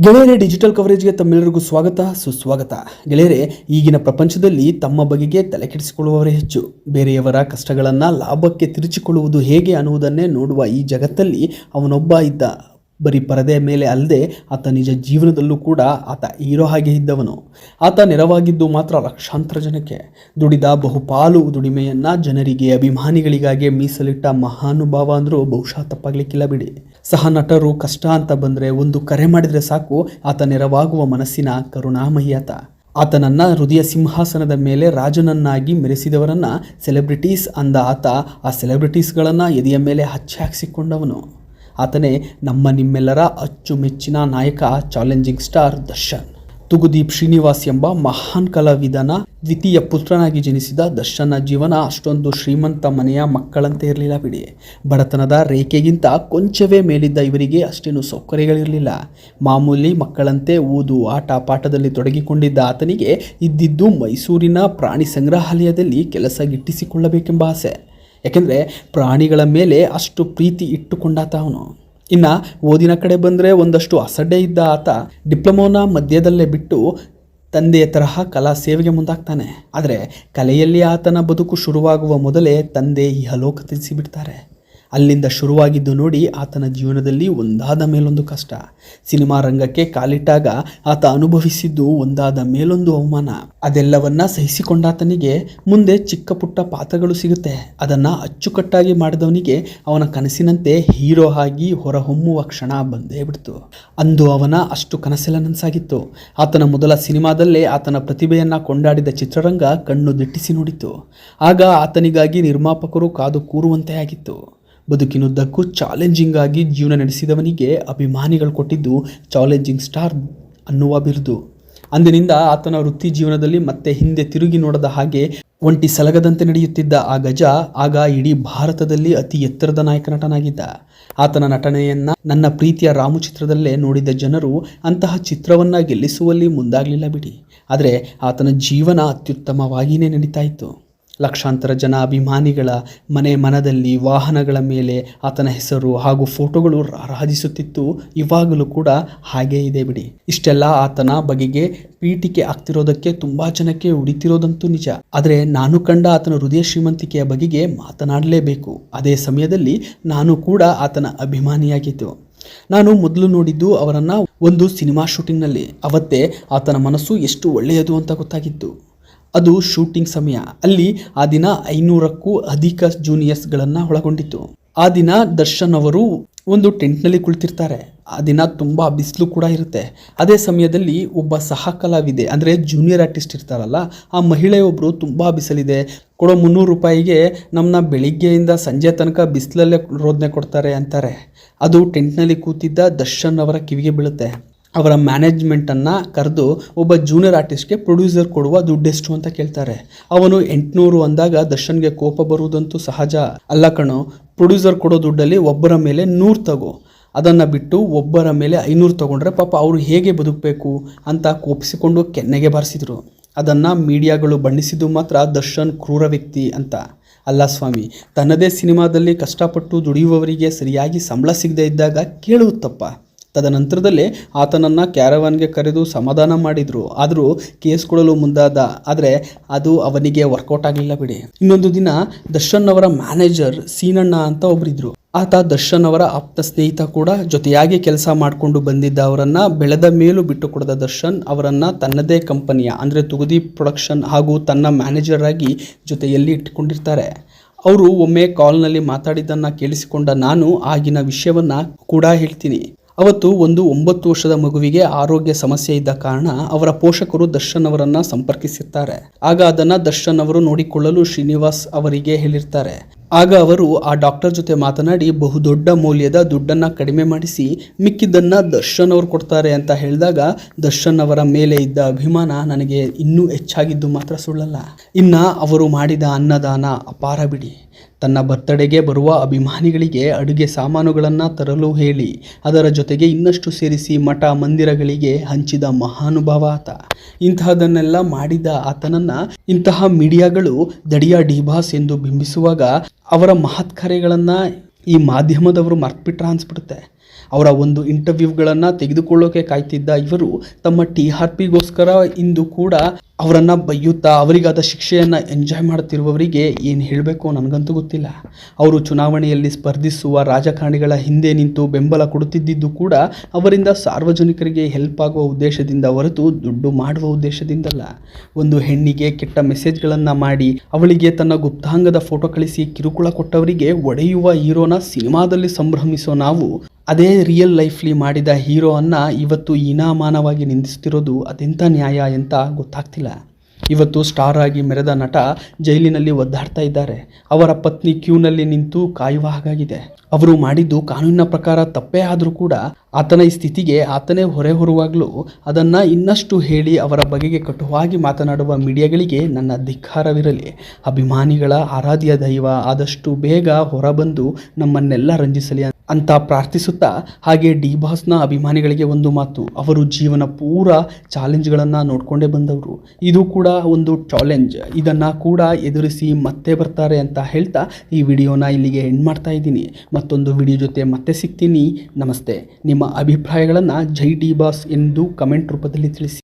ಗೆಳೆಯರೆ ಡಿಜಿಟಲ್ ಕವರೇಜ್ಗೆ ತಮ್ಮೆಲ್ಲರಿಗೂ ಸ್ವಾಗತ. ಸುಸ್ವಾಗತ. ಗೆಳೆಯರೇ, ಈಗಿನ ಪ್ರಪಂಚದಲ್ಲಿ ತಮ್ಮ ಬಗೆಗೆ ತಲೆಕೆಡಿಸಿಕೊಳ್ಳುವವರೇ ಹೆಚ್ಚು. ಬೇರೆಯವರ ಕಷ್ಟಗಳನ್ನು ಲಾಭಕ್ಕೆ ತಿರುಚಿಕೊಳ್ಳುವುದು ಹೇಗೆ ಅನ್ನುವುದನ್ನೇ ನೋಡುವ ಈ ಜಗತ್ತಲ್ಲಿ ಅವನೊಬ್ಬ ಇದ್ದ ಬರೀ ಪರದೆಯ ಮೇಲೆ ಅಲ್ಲದೆ ಆತ ನಿಜ ಜೀವನದಲ್ಲೂ ಕೂಡ ಆತ ಹೀರೋ ಹಾಗೆ ಇದ್ದವನು. ಆತ ನೆರವಾಗಿದ್ದು ಮಾತ್ರ ಲಕ್ಷಾಂತರ ಜನಕ್ಕೆ. ದುಡಿದ ಬಹುಪಾಲು ದುಡಿಮೆಯನ್ನು ಜನರಿಗೆ ಅಭಿಮಾನಿಗಳಿಗಾಗಿ ಮೀಸಲಿಟ್ಟ ಮಹಾನುಭಾವ ಅಂದರೂ ಬಹುಶಃ ತಪ್ಪಾಗ್ಲಿಕ್ಕಿಲ್ಲ ಬಿಡಿ. ಸಹ ನಟರು ಕಷ್ಟ ಅಂತ ಬಂದರೆ ಒಂದು ಕರೆ ಮಾಡಿದರೆ ಸಾಕು ಆತ ನೆರವಾಗುವ ಮನಸ್ಸಿನ ಕರುಣಾಮಯಿ ಆತ. ಆತನನ್ನ ಹೃದಯ ಸಿಂಹಾಸನದ ಮೇಲೆ ರಾಜನನ್ನಾಗಿ ಮೆರೆಸಿದವರನ್ನು ಸೆಲೆಬ್ರಿಟೀಸ್ ಅಂದ ಆತ ಆ ಸೆಲೆಬ್ರಿಟೀಸ್ಗಳನ್ನು ಎದೆಯ ಮೇಲೆ ಹಚ್ಚಿ ಹಾಕಿಸಿಕೊಂಡವನು. ಆತನೇ ನಮ್ಮ ನಿಮ್ಮೆಲ್ಲರ ಅಚ್ಚುಮೆಚ್ಚಿನ ನಾಯಕ ಚಾಲೆಂಜಿಂಗ್ ಸ್ಟಾರ್ ದರ್ಶನ್. ತುಗುದೀಪ್ ಶ್ರೀನಿವಾಸ್ ಎಂಬ ಮಹಾನ್ ಕಲಾವಿದನ ದ್ವಿತೀಯ ಪುತ್ರನಾಗಿ ಜನಿಸಿದ ದರ್ಶನ್ನ ಜೀವನ ಅಷ್ಟೊಂದು ಶ್ರೀಮಂತ ಮನೆಯ ಮಕ್ಕಳಂತೆ ಇರಲಿಲ್ಲ ಬಿಡಿ. ಬಡತನದ ರೇಖೆಗಿಂತ ಕೊಂಚವೇ ಮೇಲಿದ್ದ ಇವರಿಗೆ ಅಷ್ಟೇನು ಸೌಕರ್ಯಗಳಿರಲಿಲ್ಲ. ಮಾಮೂಲಿ ಮಕ್ಕಳಂತೆ ಓದು, ಆಟ ಪಾಠದಲ್ಲಿ ತೊಡಗಿಕೊಂಡಿದ್ದ ಆತನಿಗೆ ಇದ್ದಿದ್ದು ಮೈಸೂರಿನ ಪ್ರಾಣಿ ಸಂಗ್ರಹಾಲಯದಲ್ಲಿ ಕೆಲಸ ಗಿಟ್ಟಿಸಿಕೊಳ್ಳಬೇಕೆಂಬ ಆಸೆ. ಯಾಕೆಂದರೆ ಪ್ರಾಣಿಗಳ ಮೇಲೆ ಅಷ್ಟು ಪ್ರೀತಿ ಇಟ್ಟುಕೊಂಡಾತ ಅವನು. ಇನ್ನು ಓದಿನ ಕಡೆ ಬಂದರೆ ಒಂದಷ್ಟು ಅಸಡ್ಡೆ ಇದ್ದ ಆತ ಡಿಪ್ಲೊಮೋನ ಮಧ್ಯದಲ್ಲೇ ಬಿಟ್ಟು ತಂದೆಯ ತರಹ ಕಲಾ ಸೇವೆಗೆ ಮುಂದಾಗ್ತಾನೆ. ಆದರೆ ಕಲೆಯಲ್ಲಿ ಆತನ ಬದುಕು ಶುರುವಾಗುವ ಮೊದಲೇ ತಂದೆ ಈ ಹಲೋಕ ತಿಳಿಸಿಬಿಡ್ತಾರೆ. ಅಲ್ಲಿಂದ ಶುರುವಾಗಿದ್ದು ನೋಡಿ, ಆತನ ಜೀವನದಲ್ಲಿ ಒಂದಾದ ಮೇಲೊಂದು ಕಷ್ಟ. ಸಿನಿಮಾ ರಂಗಕ್ಕೆ ಕಾಲಿಟ್ಟಾಗ ಆತ ಅನುಭವಿಸಿದ್ದು ಒಂದಾದ ಮೇಲೊಂದು ಅವಮಾನ. ಅದೆಲ್ಲವನ್ನ ಸಹಿಸಿಕೊಂಡಾತನಿಗೆ ಮುಂದೆ ಚಿಕ್ಕ ಪುಟ್ಟ ಪಾತ್ರಗಳು ಸಿಗುತ್ತೆ. ಅದನ್ನು ಅಚ್ಚುಕಟ್ಟಾಗಿ ಮಾಡಿದವನಿಗೆ ಅವನ ಕನಸಿನಂತೆ ಹೀರೋ ಆಗಿ ಹೊರಹೊಮ್ಮುವ ಕ್ಷಣ ಬಂದೇ ಬಿಡ್ತು. ಅಂದು ಅವನ ಅಷ್ಟು ಕನಸೆಲ್ಲ ನನಸಾಗಿತ್ತು ಆತನ ಮೊದಲ ಸಿನಿಮಾದಲ್ಲೇ ಆತನ ಪ್ರತಿಭೆಯನ್ನು ಕೊಂಡಾಡಿದ ಚಿತ್ರರಂಗ ಕಣ್ಣು ದಿಟ್ಟಿಸಿ ನೋಡಿತು ಆಗ ಆತನಿಗಾಗಿ ನಿರ್ಮಾಪಕರು ಕಾದು ಕೂರುವಂತೆ ಆಗಿತ್ತು. ಬದುಕಿನುದ್ದಕ್ಕೂ ಚಾಲೆಂಜಿಂಗ್ ಆಗಿ ಜೀವನ ನಡೆಸಿದವನಿಗೆ ಅಭಿಮಾನಿಗಳು ಕೊಟ್ಟಿದ್ದು ಚಾಲೆಂಜಿಂಗ್ ಸ್ಟಾರ್ ಅನ್ನುವ ಬಿರುದು. ಅಂದಿನಿಂದ ಆತನ ವೃತ್ತಿ ಜೀವನದಲ್ಲಿ ಮತ್ತೆ ಹಿಂದೆ ತಿರುಗಿ ನೋಡದ ಹಾಗೆ ಒಂಟಿ ಸಲಗದಂತೆ ನಡೆಯುತ್ತಿದ್ದ ಆ ಗಜ ಆಗ ಇಡೀ ಭಾರತದಲ್ಲಿ ಅತಿ ಎತ್ತರದ ನಾಯಕ ನಟನಾಗಿದ್ದ. ಆತನ ನಟನೆಯನ್ನ ನನ್ನ ಪ್ರೀತಿಯ ರಾಮು ಚಿತ್ರದಲ್ಲೇ ನೋಡಿದ ಜನರು ಅಂತಹ ಚಿತ್ರವನ್ನ ಗೆಲ್ಲಿಸುವಲ್ಲಿ ಮುಂದಾಗಲಿಲ್ಲ ಬಿಡಿ. ಆದರೆ ಆತನ ಜೀವನ ಅತ್ಯುತ್ತಮವಾಗಿಯೇ ನಡೀತಾ ಇತ್ತು. ಲಕ್ಷಾಂತರ ಜನ ಅಭಿಮಾನಿಗಳ ಮನೆ ಮನದಲ್ಲಿ ವಾಹನಗಳ ಮೇಲೆ ಆತನ ಹೆಸರು ಹಾಗೂ ಫೋಟೋಗಳು ರಾಜಿಸುತ್ತಿತ್ತು. ಇವಾಗಲೂ ಕೂಡ ಹಾಗೆ ಇದೆ ಬಿಡಿ. ಇಷ್ಟೆಲ್ಲ ಆತನ ಬಗೆಗೆ ಪೀಠಿಕೆ ಆಗ್ತಿರೋದಕ್ಕೆ ತುಂಬಾ ಜನಕ್ಕೆ ಉಡಿತಿರೋದಂತೂ ನಿಜ. ಆದರೆ ನಾನು ಕಂಡ ಆತನ ಹೃದಯ ಶ್ರೀಮಂತಿಕೆಯ ಬಗೆಗೆ ಮಾತನಾಡಲೇಬೇಕು. ಅದೇ ಸಮಯದಲ್ಲಿ ನಾನು ಕೂಡ ಆತನ ಅಭಿಮಾನಿಯಾಗಿದ್ದು. ನಾನು ಮೊದಲು ನೋಡಿದ್ದು ಅವರನ್ನು ಒಂದು ಸಿನಿಮಾ ಶೂಟಿಂಗ್ನಲ್ಲಿ. ಅವತ್ತೇ ಆತನ ಮನಸ್ಸು ಎಷ್ಟು ಒಳ್ಳೆಯದು ಅಂತ ಗೊತ್ತಾಗಿತ್ತು. ಅದು ಶೂಟಿಂಗ್ ಸಮಯ. ಅಲ್ಲಿ ಆ ದಿನ ಐನೂರಕ್ಕೂ ಅಧಿಕ ಜೂನಿಯರ್ಸ್ಗಳನ್ನು ಒಳಗೊಂಡಿತ್ತು. ಆ ದಿನ ದರ್ಶನ್ ಅವರು ಒಂದು ಟೆಂಟ್ನಲ್ಲಿ ಕುಳಿತಿರ್ತಾರೆ. ಆ ದಿನ ತುಂಬ ಬಿಸಿಲು ಕೂಡ ಇರುತ್ತೆ. ಅದೇ ಸಮಯದಲ್ಲಿ ಒಬ್ಬ ಸಹ ಕಲಾವಿದೆ ಅಂದರೆ ಜೂನಿಯರ್ ಆರ್ಟಿಸ್ಟ್ ಇರ್ತಾರಲ್ಲ, ಆ ಮಹಿಳೆಯೊಬ್ಬರು ತುಂಬ ಬಿಸಿಲಿದೆ. ಕೊಡೋ ಮುನ್ನೂರು ರೂಪಾಯಿಗೆ ನಮ್ಮನ್ನ ಬೆಳಿಗ್ಗೆಯಿಂದ ಸಂಜೆ ತನಕ ಬಿಸಿಲಲ್ಲೇ ರೋದನೆ ಕೊಡ್ತಾರೆ ಅಂತಾರೆ. ಅದು ಟೆಂಟ್ನಲ್ಲಿ ಕೂತಿದ್ದ ದರ್ಶನ್ ಅವರ ಕಿವಿಗೆ ಬೀಳುತ್ತೆ. ಅವರ ಮ್ಯಾನೇಜ್ಮೆಂಟನ್ನು ಕರೆದು ಒಬ್ಬ ಜೂನಿಯರ್ ಆರ್ಟಿಸ್ಟ್ಗೆ ಪ್ರೊಡ್ಯೂಸರ್ ಕೊಡುವ ದುಡ್ಡೆಷ್ಟು ಅಂತ ಕೇಳ್ತಾರೆ. ಅವನು ಎಂಟುನೂರು ಅಂದಾಗ ದರ್ಶನ್ಗೆ ಕೋಪ ಬರುವುದಂತೂ ಸಹಜ. ಅಲ್ಲ ಕಣೋ ಪ್ರೊಡ್ಯೂಸರ್ ಕೊಡೋ ದುಡ್ಡಲ್ಲಿ ಒಬ್ಬರ ಮೇಲೆ ನೂರು ತಗೋ. ಅದನ್ನು ಬಿಟ್ಟು ಒಬ್ಬರ ಮೇಲೆ ಐನೂರು ತಗೊಂಡ್ರೆ ಪಾಪ ಅವರು ಹೇಗೆ ಬದುಕಬೇಕು ಅಂತ ಕೋಪಿಸಿಕೊಂಡು ಕೆನ್ನೆಗೆ ಬಾರಿಸಿದರು. ಅದನ್ನು ಮೀಡಿಯಾಗಳು ಬಣ್ಣಿಸಿದ್ದು ಮಾತ್ರ ದರ್ಶನ್ ಕ್ರೂರ ವ್ಯಕ್ತಿ ಅಂತ. ಅಲ್ಲ ಸ್ವಾಮಿ, ತನ್ನದೇ ಸಿನಿಮಾದಲ್ಲಿ ಕಷ್ಟಪಟ್ಟು ದುಡಿಯುವವರಿಗೆ ಸರಿಯಾಗಿ ಸಂಬಳ ಸಿಗದೇ ಇದ್ದಾಗ ಕೇಳುವುದು ತಪ್ಪ. ತದನಂತರದಲ್ಲೇ ಆತನನ್ನು ಕ್ಯಾರವಾನ್ಗೆ ಕರೆದು ಸಮಾಧಾನ ಮಾಡಿದರು. ಆದರೂ ಕೇಸ್ ಕೊಡಲು ಮುಂದಾದ, ಆದರೆ ಅದು ಅವನಿಗೆ ವರ್ಕೌಟ್ ಆಗಲಿಲ್ಲ ಬಿಡಿ. ಇನ್ನೊಂದು ದಿನ ದರ್ಶನ್ ಅವರ ಮ್ಯಾನೇಜರ್ ಸೀನಣ್ಣ ಅಂತ ಒಬ್ಬರಿದ್ರು ಆತ ದರ್ಶನ್ ಅವರ ಆಪ್ತ ಸ್ನೇಹಿತ ಕೂಡ ಜೊತೆಯಾಗಿ ಕೆಲಸ ಮಾಡಿಕೊಂಡು ಬಂದಿದ್ದ ಅವರನ್ನ ಬೆಳೆದ ಮೇಲೂ ಬಿಟ್ಟು ಕೊಡದ ದರ್ಶನ್ ಅವರನ್ನ ತನ್ನದೇ ಕಂಪನಿಯ ಅಂದರೆ ತುಗುದಿ ಪ್ರೊಡಕ್ಷನ್ ಹಾಗೂ ತನ್ನ ಮ್ಯಾನೇಜರ್ ಆಗಿ ಜೊತೆಯಲ್ಲಿ ಇಟ್ಟುಕೊಂಡಿರ್ತಾರೆ. ಅವರು ಒಮ್ಮೆ ಕಾಲ್ನಲ್ಲಿ ಮಾತಾಡಿದ್ದನ್ನು ಕೇಳಿಸಿಕೊಂಡ ನಾನು ಆಗಿನ ವಿಷಯವನ್ನು ಕೂಡ ಹೇಳ್ತೀನಿ. ಅವತ್ತು ಒಂದು ಒಂಬತ್ತು ವರ್ಷದ ಮಗುವಿಗೆ ಆರೋಗ್ಯ ಸಮಸ್ಯೆ ಇದ್ದ ಕಾರಣ ಅವರ ಪೋಷಕರು ದರ್ಶನ್ ಅವರನ್ನ ಸಂಪರ್ಕಿಸಿರ್ತಾರೆ. ಆಗ ಅದನ್ನ ದರ್ಶನ್ ಅವರು ನೋಡಿಕೊಳ್ಳಲು ಶ್ರೀನಿವಾಸ್ ಅವರಿಗೆ ಹೇಳಿರ್ತಾರೆ. ಆಗ ಅವರು ಆ ಡಾಕ್ಟರ್ ಜೊತೆ ಮಾತನಾಡಿ ಬಹುದೊಡ್ಡ ಮೌಲ್ಯದ ದುಡ್ಡನ್ನ ಕಡಿಮೆ ಮಾಡಿಸಿ ಮಿಕ್ಕಿದ್ದನ್ನ ದರ್ಶನ್ ಅವರು ಕೊಡ್ತಾರೆ ಅಂತ ಹೇಳಿದಾಗ ದರ್ಶನ್ ಅವರ ಮೇಲೆ ಇದ್ದ ಅಭಿಮಾನ ನನಗೆ ಇನ್ನೂ ಹೆಚ್ಚಾಗಿದ್ದು ಮಾತ್ರ ಸುಳ್ಳಲ್ಲ. ಇನ್ನ ಅವರು ಮಾಡಿದ ಅನ್ನದಾನ ಅಪಾರ ಬಿಡಿ. ತನ್ನ ಬರ್ತಡೆಗೆ ಬರುವ ಅಭಿಮಾನಿಗಳಿಗೆ ಅಡುಗೆ ಸಾಮಾನುಗಳನ್ನು ತರಲು ಹೇಳಿ, ಅದರ ಜೊತೆಗೆ ಇನ್ನಷ್ಟು ಸೇರಿಸಿ ಮಠ ಮಂದಿರಗಳಿಗೆ ಹಂಚಿದ ಮಹಾನುಭಾವ ಆತ. ಇಂತಹದನ್ನೆಲ್ಲ ಮಾಡಿದ ಆತನನ್ನ ಇಂತಹ ಮೀಡಿಯಾಗಳು ದಡಿಯ ಡಿಬಾಸ್ ಎಂದು ಬಿಂಬಿಸುವಾಗ ಅವರ ಮಹತ್ ಕಾರ್ಯಗಳನ್ನು ಈ ಮಾಧ್ಯಮದವರು ಮರ್ತ್ಬಿಟ್ರ ಅನ್ಸ್ಬಿಡುತ್ತೆ. ಅವರ ಒಂದು ಇಂಟರ್ವ್ಯೂಗಳನ್ನು ತೆಗೆದುಕೊಳ್ಳೋಕೆ ಕಾಯ್ತಿದ್ದ ಇವರು ತಮ್ಮ ಟಿ ಆರ್ ಪಿಗೋಸ್ಕರ ಇಂದು ಕೂಡ ಅವರನ್ನು ಬೈಯುತ್ತಾ ಅವರಿಗಾದ ಶಿಕ್ಷೆಯನ್ನು ಎಂಜಾಯ್ ಮಾಡ್ತಿರುವವರಿಗೆ ಏನು ಹೇಳಬೇಕು ನನಗಂತೂ ಗೊತ್ತಿಲ್ಲ. ಅವರು ಚುನಾವಣೆಯಲ್ಲಿ ಸ್ಪರ್ಧಿಸುವ ರಾಜಕಾರಣಿಗಳ ಹಿಂದೆ ನಿಂತು ಬೆಂಬಲ ಕೊಡುತ್ತಿದ್ದಿದ್ದು ಕೂಡ ಅವರಿಂದ ಸಾರ್ವಜನಿಕರಿಗೆ ಹೆಲ್ಪ್ ಆಗುವ ಉದ್ದೇಶದಿಂದ ಹೊರತು ದುಡ್ಡು ಮಾಡುವ ಉದ್ದೇಶದಿಂದಲ್ಲ. ಒಂದು ಹೆಣ್ಣಿಗೆ ಕೆಟ್ಟ ಮೆಸೇಜ್ಗಳನ್ನು ಮಾಡಿ, ಅವಳಿಗೆ ತನ್ನ ಗುಪ್ತಾಂಗದ ಫೋಟೋ ಕಳಿಸಿ ಕಿರುಕುಳ ಕೊಟ್ಟವರಿಗೆ ಒಡೆಯುವ ಹೀರೋನ ಸಿನಿಮಾದಲ್ಲಿ ಸಂಭ್ರಮಿಸೋ ನಾವು, ಅದೇ ರಿಯಲ್ ಲೈಫ್ಲಿ ಮಾಡಿದ ಹೀರೋ ಅನ್ನ ಇವತ್ತು ಹೀನಾಮಾನವಾಗಿ ನಿಂದಿಸ್ತಿರೋದು ಅದೆಂಥ ನ್ಯಾಯ ಅಂತ ಗೊತ್ತಾಗ್ತಿಲ್ಲ. ಇವತ್ತು ಸ್ಟಾರ್ ಆಗಿ ಮೆರೆದ ನಟ ಜೈಲಿನಲ್ಲಿ ಒದ್ದಾಡ್ತಾ ಇದ್ದಾರೆ. ಅವರ ಪತ್ನಿ ಕ್ಯೂನಲ್ಲಿ ನಿಂತು ಕಾಯುವ ಹಾಗಾಗಿದೆ. ಅವರು ಮಾಡಿದ್ದು ಕಾನೂನಿನ ಪ್ರಕಾರ ತಪ್ಪೇ ಆದರೂ ಕೂಡ ಆತನ ಈ ಸ್ಥಿತಿಗೆ ಆತನೇ ಹೊರೆ ಹೊರುವಾಗಲೂ ಅದನ್ನು ಇನ್ನಷ್ಟು ಹೇಳಿ ಅವರ ಬಗೆಗೆ ಕಟುವಾಗಿ ಮಾತನಾಡುವ ಮೀಡಿಯಾಗಳಿಗೆ ನನ್ನ ಧಿಕ್ಕಾರವಿರಲಿ. ಅಭಿಮಾನಿಗಳ ಆರಾಧ್ಯ ದೈವ ಆದಷ್ಟು ಬೇಗ ಹೊರಬಂದು ನಮ್ಮನ್ನೆಲ್ಲ ರಂಜಿಸಲಿ ಅಂತ ಪ್ರಾರ್ಥಿಸುತ್ತಾ ಹಾಗೆ ಡಿ ಬಾಸ್ನ ಅಭಿಮಾನಿಗಳಿಗೆ ಒಂದು ಮಾತು. ಅವರು ಜೀವನ ಪೂರ ಚಾಲೆಂಜ್ಗಳನ್ನು ನೋಡಿಕೊಂಡೇ ಬಂದವರು. ಇದು ಕೂಡ ಒಂದು ಚಾಲೆಂಜ್. ಇದನ್ನು ಕೂಡ ಎದುರಿಸಿ ಮತ್ತೆ ಬರ್ತಾರೆ ಅಂತ ಹೇಳ್ತಾ ಈ ವಿಡಿಯೋನ ಇಲ್ಲಿಗೆ ಎಂಡ್ ಮಾಡ್ತಾ ಇದ್ದೀನಿ. ಮತ್ತೊಂದು ವಿಡಿಯೋ ಜೊತೆ ಮತ್ತೆ ಸಿಗ್ತೀನಿ. ನಮಸ್ತೆ. ನಿಮ್ಮ ಅಭಿಪ್ರಾಯಗಳನ್ನು ಜೈ ಡಿ ಬಾಸ್ ಎಂದು ಕಮೆಂಟ್ ರೂಪದಲ್ಲಿ ತಿಳಿಸಿ.